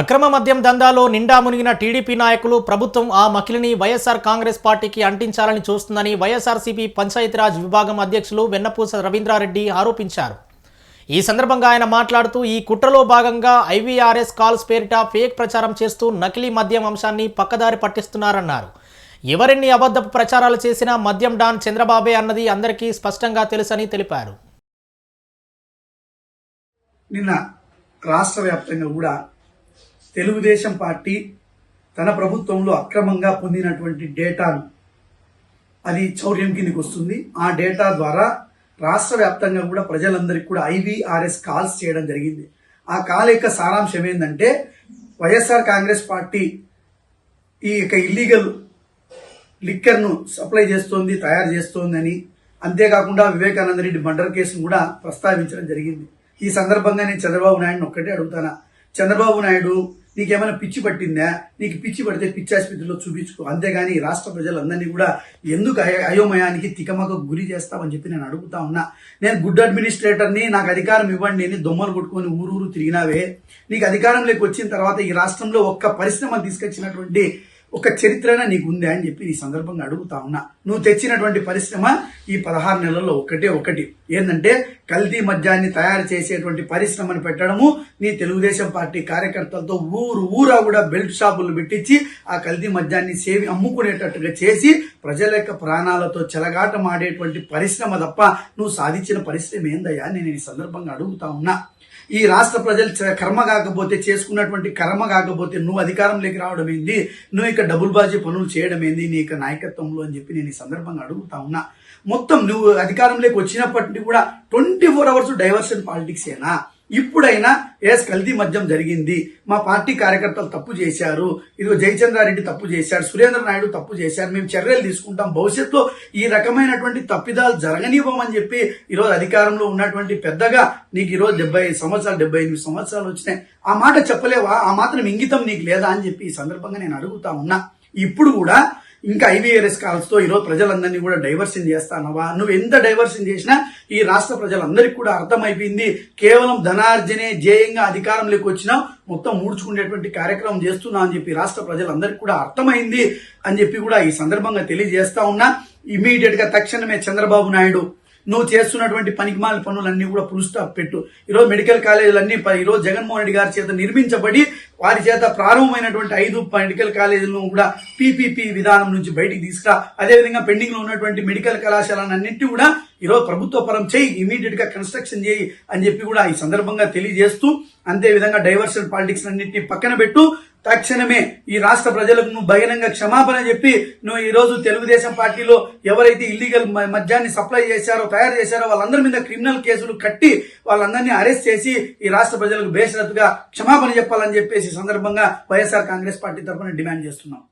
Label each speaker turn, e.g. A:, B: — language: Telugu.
A: అక్రమ మద్యం దందాలో నిండా మునిగిన టీడీపీ నాయకులు ప్రభుత్వం ఆ మకిలిని వైఎస్ఆర్ కాంగ్రెస్ పార్టీకి అంటించాలని చూస్తుందని వైఎస్ఆర్సీపీ పంచాయతీరాజ్ విభాగం అధ్యక్షులు వెన్నపూస రవీంద్రారెడ్డి ఆరోపించారు. ఈ సందర్భంగా ఆయన మాట్లాడుతూ ఈ కుట్రలో భాగంగా ఐవీఆర్ఎస్ కాల్స్ పేరిట ఫేక్ ప్రచారం చేస్తూ నకిలీ మద్యం అంశాన్ని పక్కదారి పట్టిస్తున్నారన్నారు. ఎవరిన్ని అబద్ధపు ప్రచారాలు చేసినా మద్యం డాన్ చంద్రబాబే అన్నది అందరికీ స్పష్టంగా తెలుసని తెలిపారు.
B: నిన్న రాష్ట్ర వ్యాప్తంగా కూడా తెలుగుదేశం పార్టీ తన ప్రభుత్వంలో అక్రమంగా పొందినటువంటి డేటాను అది చౌర్యం కిందకి వస్తుంది. ఆ డేటా ద్వారా రాష్ట్ర వ్యాప్తంగా కూడా ప్రజలందరికీ కూడా ఐవీఆర్ఎస్ కాల్స్ చేయడం జరిగింది. ఆ కాల్ యొక్క సారాంశం ఏంటంటే వైఎస్ఆర్ కాంగ్రెస్ పార్టీ ఈ యొక్క ఇల్లీగల్ లిక్కర్ను సప్లై చేస్తోంది తయారు చేస్తోందని అంతేకాకుండా వివేకానంద రెడ్డి మర్డర్ కేసును కూడా ప్రస్తావించడం జరిగింది. ఈ సందర్భంగా నేను చంద్రబాబు నాయుడుని ఒక్కటే అడుగుతానా? చంద్రబాబు నాయుడు నీకేమైనా పిచ్చి పట్టిందా? నీకు పిచ్చి పడితే పిచ్చి ఆసుపత్రిలో చూపించుకో. అంతేగాని ఈ రాష్ట్ర ప్రజలందరినీ కూడా ఎందుకు అయోమయానికి తికమక గురి చేస్తామని చెప్పి నేను అడుగుతా ఉన్నా. నేను గుడ్ అడ్మినిస్ట్రేటర్ని నాకు అధికారం ఇవ్వండి అని దొమ్మలు కొట్టుకొని ఊరూరు తిరిగినావే. నీకు అధికారంలోకి వచ్చిన తర్వాత ఈ రాష్ట్రంలో ఒక్క పరిశ్రమ తీసుకొచ్చినటువంటి ఒక చరిత్రన నీకు ఉందా అని చెప్పి ఈ సందర్భంగా అడుగుతా ఉన్నా. నువ్వు తెచ్చినటువంటి పరిశ్రమ ఈ పదహారు నెలల్లో ఒకటే ఒకటి. ఏంటంటే కల్తీ మద్యాన్ని తయారు చేసేటువంటి పరిశ్రమను పెట్టడము నీ తెలుగుదేశం పార్టీ కార్యకర్తలతో ఊరు ఊరా కూడా బెల్ట్ షాపులు పెట్టించి ఆ కల్తీ మద్యాన్ని సేవి అమ్ముకునేటట్టుగా చేసి ప్రజల యొక్క ప్రాణాలతో చెలగాటమాడేటువంటి పరిశ్రమ తప్ప నువ్వు సాధించిన పరిశ్రమ ఏందయ్యా నేను ఈ సందర్భంగా అడుగుతా ఉన్నా. ఈ రాష్ట్ర ప్రజలు చ- కర్మ కాకపోతే చేసుకున్నటువంటి కర్మ కాకపోతే నువ్వు అధికారంలోకి రావడం ఏంది? నువ్వు ఇక డబుల్ బాజీ పనులు చేయడం ఏంది? నీ యొక్క నాయకత్వంలో అని చెప్పి నేను ఈ సందర్భంగా అడుగుతా ఉన్నా. మొత్తం నువ్వు అధికారంలోకి వచ్చినప్పటి కూడా ట్వంటీ ఫోర్ అవర్స్ డైవర్షన్ పాలిటిక్సేనా? ఇప్పుడైనా ఎస్ కల్తీ మద్యం జరిగింది. మా పార్టీ కార్యకర్తలు తప్పు చేశారు. ఇదిగో జయచంద్రారెడ్డి తప్పు చేశారు సురేంద్ర నాయుడు తప్పు చేశారు మేము చర్యలు తీసుకుంటాం. భవిష్యత్తులో ఈ రకమైనటువంటి తప్పిదాలు జరగనివ్వమని చెప్పి ఈరోజు అధికారంలో ఉన్నటువంటి పెద్దగా నీకు ఈరోజు డెబ్బై ఐదు సంవత్సరాలు డెబ్బై ఎనిమిది సంవత్సరాలు వచ్చినాయి. ఆ మాట చెప్పలేవా? ఆ మాత్రం ఇంగితం నీకు లేదా అని చెప్పి ఈ సందర్భంగా నేను అడుగుతా ఉన్నా. ఇప్పుడు కూడా ఇంకా ఐవీఆర్ఎస్ కాల్స్తో ఈరోజు ప్రజలందరినీ కూడా డైవర్షన్ చేస్తానవా నువ్వు ఎంత డైవర్షన్ చేసినా ఈ రాష్ట్ర ప్రజలందరికీ కూడా అర్థమైపోయింది. కేవలం ధనార్జనే జేయంగా అధికారంలోకి వచ్చినా మొత్తం మూడ్చుకునేటువంటి కార్యక్రమం చేస్తున్నా అని చెప్పి రాష్ట్ర ప్రజలందరికీ కూడా అర్థమైంది అని చెప్పి కూడా ఈ సందర్భంగా తెలియజేస్తా ఉన్నా. ఇమీడియట్గా తక్షణమే చంద్రబాబు నాయుడు నువ్వు చేస్తున్నటువంటి పనికిమాల పనులన్నీ కూడా ఫుల్ పెట్టు. ఈరోజు మెడికల్ కాలేజీలన్నీ ఈరోజు జగన్మోహన్ రెడ్డి గారి చేత నిర్మించబడి వారి చేత ప్రారంభమైనటువంటి ఐదు మెడికల్ కాలేజీలను కూడా పీపీపీ విధానం నుంచి బయటికి తీసుకురా. అదేవిధంగా పెండింగ్లో ఉన్నటువంటి మెడికల్ కళాశాలన్నింటినీ కూడా ఈరోజు ప్రభుత్వ పరం చేయి ఇమీడియట్గా కన్స్ట్రక్షన్ చేయి అని చెప్పి కూడా ఈ సందర్భంగా తెలియజేస్తూ అంతే విధంగా డైవర్షన్ పాలిటిక్స్ అన్నింటినీ పక్కన పెట్టు. తక్షణమే ఈ రాష్ట్ర ప్రజలకు నువ్వు బహిరంగ క్షమాపణ చెప్పి నువ్వు ఈ రోజు తెలుగుదేశం పార్టీలో ఎవరైతే ఇల్లీగల్ మద్యాన్ని సప్లై చేశారో తయారు చేశారో వాళ్ళందరి మీద క్రిమినల్ కేసులు కట్టి వాళ్ళందరినీ అరెస్ట్ చేసి ఈ రాష్ట్ర ప్రజలకు బేషరతుగా క్షమాపణ చెప్పాలని చెప్పేసి సందర్భంగా వైఎస్ఆర్ కాంగ్రెస్ పార్టీ తరఫున డిమాండ్ చేస్తున్నాం.